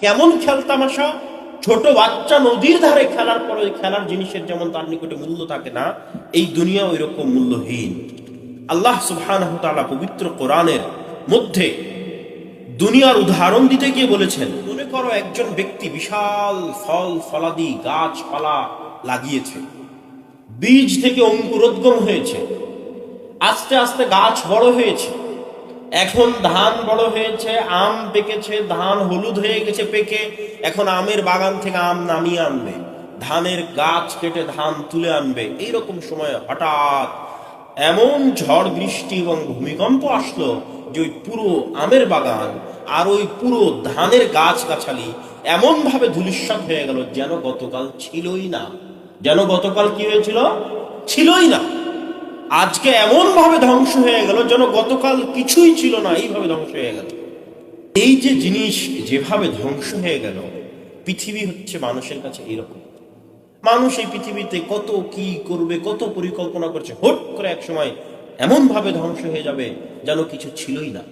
কেমন খেলতামাশা ছোট বাচ্চা নদীর ধারে খেলার পর ওই খেলার জিনিসের যেমন তার নিকটে মূল্য থাকে না, এই দুনিয়া ওই রকম মূল্যহীন। আল্লাহ সুবহানাহু তাআলা পবিত্র কোরআনের মধ্যে দুনিয়ার উদাহরণ দিতে গিয়ে বলেছেন, মনে করো একজন ব্যক্তি বিশাল ফল, ফলাদি, গাছপালা লাগিয়েছে। বীজ থেকে অঙ্কুরোদ্গম হয়েছে। আস্তে আস্তে গাছ বড় হয়েছে। এখন ধান বড় হয়েছে, আম পেকেছে, ধান হলুদ হয়ে গেছে পেকে, এখন আমের বাগান থেকে আম নামিয়ে আনবে। ধানের গাছ কেটে ধান তুলে আনবে। এইরকম সময় হঠাৎ এমন ঝড় বৃষ্টি এবং ভূমিকম্প আসলো যে ওই পুরো আমের বাগান আর ওই পুরো ধানের গাছ গাছালি এমন ভাবে ধুলিস্বাদ হয়ে গেল যেন গতকাল ছিলই না। যেন গতকাল কি হয়েছিল? ছিলই না। আজকে এমন ভাবে ধ্বংস হয়ে গেল যেন গতকাল কিছুই ছিল না, এইভাবে ধ্বংস হয়ে গেল। এই যে জিনিস যেভাবে ধ্বংস হয়ে গেল, পৃথিবী হচ্ছে মানুষের কাছে এরকম। মানুষ এই পৃথিবীতে কত কি করবে, কত পরিকল্পনা করছে, হট করে এক সময় এমন ভাবে ধ্বংস হয়ে যাবে যেন কিছু ছিলই না।